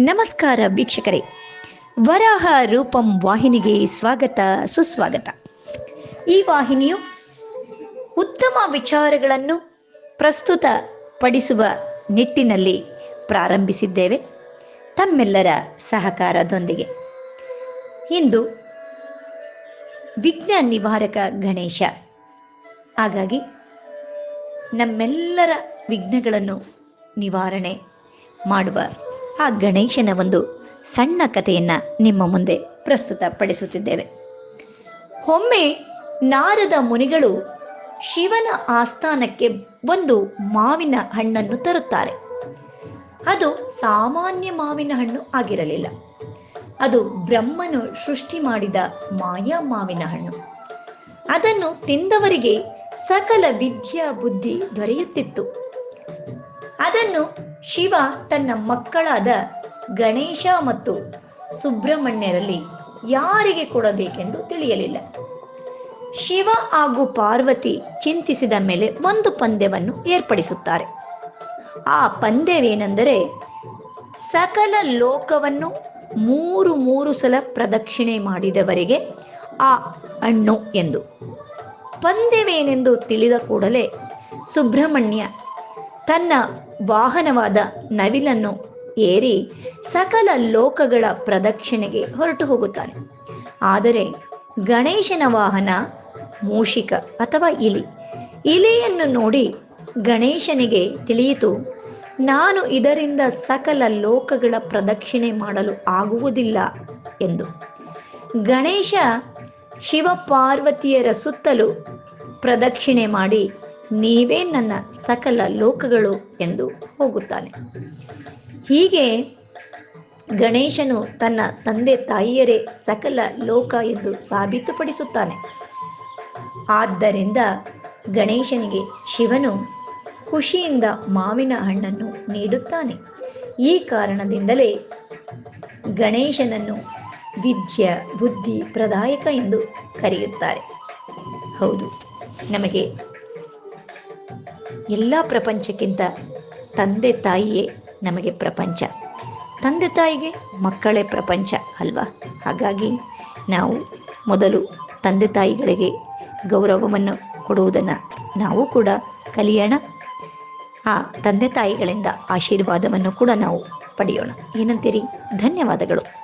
ನಮಸ್ಕಾರ ವೀಕ್ಷಕರೇ. ವರಾಹ ರೂಪಂ ವಾಹಿನಿಗೆ ಸ್ವಾಗತ, ಸುಸ್ವಾಗತ. ಈ ವಾಹಿನಿಯು ಉತ್ತಮ ವಿಚಾರಗಳನ್ನು ಪ್ರಸ್ತುತ ಪಡಿಸುವ ನಿಟ್ಟಿನಲ್ಲಿ ಪ್ರಾರಂಭಿಸಿದ್ದೇವೆ. ತಮ್ಮೆಲ್ಲರ ಸಹಕಾರದೊಂದಿಗೆ. ಇಂದು ವಿಘ್ನ ನಿವಾರಕ ಗಣೇಶ. ಹಾಗಾಗಿ ನಮ್ಮೆಲ್ಲರ ವಿಘ್ನಗಳನ್ನು ನಿವಾರಣೆ ಮಾಡುವ ಆ ಗಣೇಶನ ಒಂದು ಸಣ್ಣ ಕಥೆಯನ್ನು ನಿಮ್ಮ ಮುಂದೆ ಪ್ರಸ್ತುತಪಡಿಸುತ್ತಿದ್ದೇವೆ. ಒಮ್ಮೆ ನಾರದ ಮುನಿಗಳು ಶಿವನ ಆಸ್ಥಾನಕ್ಕೆ ಒಂದು ಮಾವಿನ ಹಣ್ಣನ್ನು ತರುತ್ತಾರೆ. ಅದು ಸಾಮಾನ್ಯ ಮಾವಿನ ಹಣ್ಣು ಆಗಿರಲಿಲ್ಲ. ಅದು ಬ್ರಹ್ಮನು ಸೃಷ್ಟಿ ಮಾಡಿದ ಮಾಯಾ ಮಾವಿನ ಹಣ್ಣು. ಅದನ್ನು ತಿಂದವರಿಗೆ ಸಕಲ ವಿದ್ಯಾ ಬುದ್ಧಿ ದೊರೆಯುತ್ತಿತ್ತು. ಅದನ್ನು ಶಿವ ತನ್ನ ಮಕ್ಕಳಾದ ಗಣೇಶ ಮತ್ತು ಸುಬ್ರಹ್ಮಣ್ಯರಲ್ಲಿ ಯಾರಿಗೆ ಕೊಡಬೇಕೆಂದು ತಿಳಿಯಲಿಲ್ಲ. ಶಿವ ಹಾಗೂ ಪಾರ್ವತಿ ಚಿಂತಿಸಿದ ಮೇಲೆ ಒಂದು ಪಂದ್ಯವನ್ನು ಏರ್ಪಡಿಸುತ್ತಾರೆ. ಆ ಪಂದ್ಯವೇನೆಂದರೆ ಸಕಲ ಲೋಕವನ್ನು ಮೂರು ಮೂರು ಸಲ ಪ್ರದಕ್ಷಿಣೆ ಮಾಡಿದವರಿಗೆ ಆ ಹಣ್ಣು ಎಂದು. ಪಂದ್ಯವೇನೆಂದು ತಿಳಿದ ಕೂಡಲೇ ಸುಬ್ರಹ್ಮಣ್ಯ ತನ್ನ ವಾಹನವಾದ ನವಿಲನ್ನು ಏರಿ ಸಕಲ ಲೋಕಗಳ ಪ್ರದಕ್ಷಿಣೆಗೆ ಹೊರಟು ಹೋಗುತ್ತಾನೆ. ಆದರೆ ಗಣೇಶನ ವಾಹನ ಮೂಷಿಕ ಅಥವಾ ಇಲಿ, ಇಲಿಯನ್ನು ನೋಡಿ ಗಣೇಶನಿಗೆ ತಿಳಿಯಿತು, ನಾನು ಇದರಿಂದ ಸಕಲ ಲೋಕಗಳ ಪ್ರದಕ್ಷಿಣೆ ಮಾಡಲು ಆಗುವುದಿಲ್ಲ ಎಂದು. ಗಣೇಶ ಶಿವ ಪಾರ್ವತಿಯರ ಸುತ್ತಲೂ ಪ್ರದಕ್ಷಿಣೆ ಮಾಡಿ ನೀವೇ ನನ್ನ ಸಕಲ ಲೋಕಗಳು ಎಂದು ಹೋಗುತ್ತಾನೆ. ಹೀಗೆ ಗಣೇಶನು ತನ್ನ ತಂದೆ ತಾಯಿಯರೇ ಸಕಲ ಲೋಕ ಎಂದು ಸಾಬೀತುಪಡಿಸುತ್ತಾನೆ. ಆದ್ದರಿಂದ ಗಣೇಶನಿಗೆ ಶಿವನು ಖುಷಿಯಿಂದ ಮಾವಿನ ಹಣ್ಣನ್ನು ನೀಡುತ್ತಾನೆ. ಈ ಕಾರಣದಿಂದಲೇ ಗಣೇಶನನ್ನು ವಿದ್ಯ, ಬುದ್ಧಿ, ಪ್ರದಾಯಕ ಎಂದು ಕರೆಯುತ್ತಾರೆ. ಹೌದು, ನಮಗೆ ಎಲ್ಲ ಪ್ರಪಂಚಕ್ಕಿಂತ ತಂದೆ ತಾಯಿಯೇ ನಮಗೆ ಪ್ರಪಂಚ. ತಂದೆ ತಾಯಿಗೆ ಮಕ್ಕಳೇ ಪ್ರಪಂಚ ಅಲ್ವಾ? ಹಾಗಾಗಿ ನಾವು ಮೊದಲು ತಂದೆ ತಾಯಿಗಳಿಗೆ ಗೌರವವನ್ನು ಕೊಡುವುದನ್ನು ನಾವು ಕೂಡ ಕಲಿಯೋಣ. ಆ ತಂದೆ ತಾಯಿಗಳಿಂದ ಆಶೀರ್ವಾದವನ್ನು ಕೂಡ ನಾವು ಪಡೆಯೋಣ. ಏನಂತೀರಿ? ಧನ್ಯವಾದಗಳು.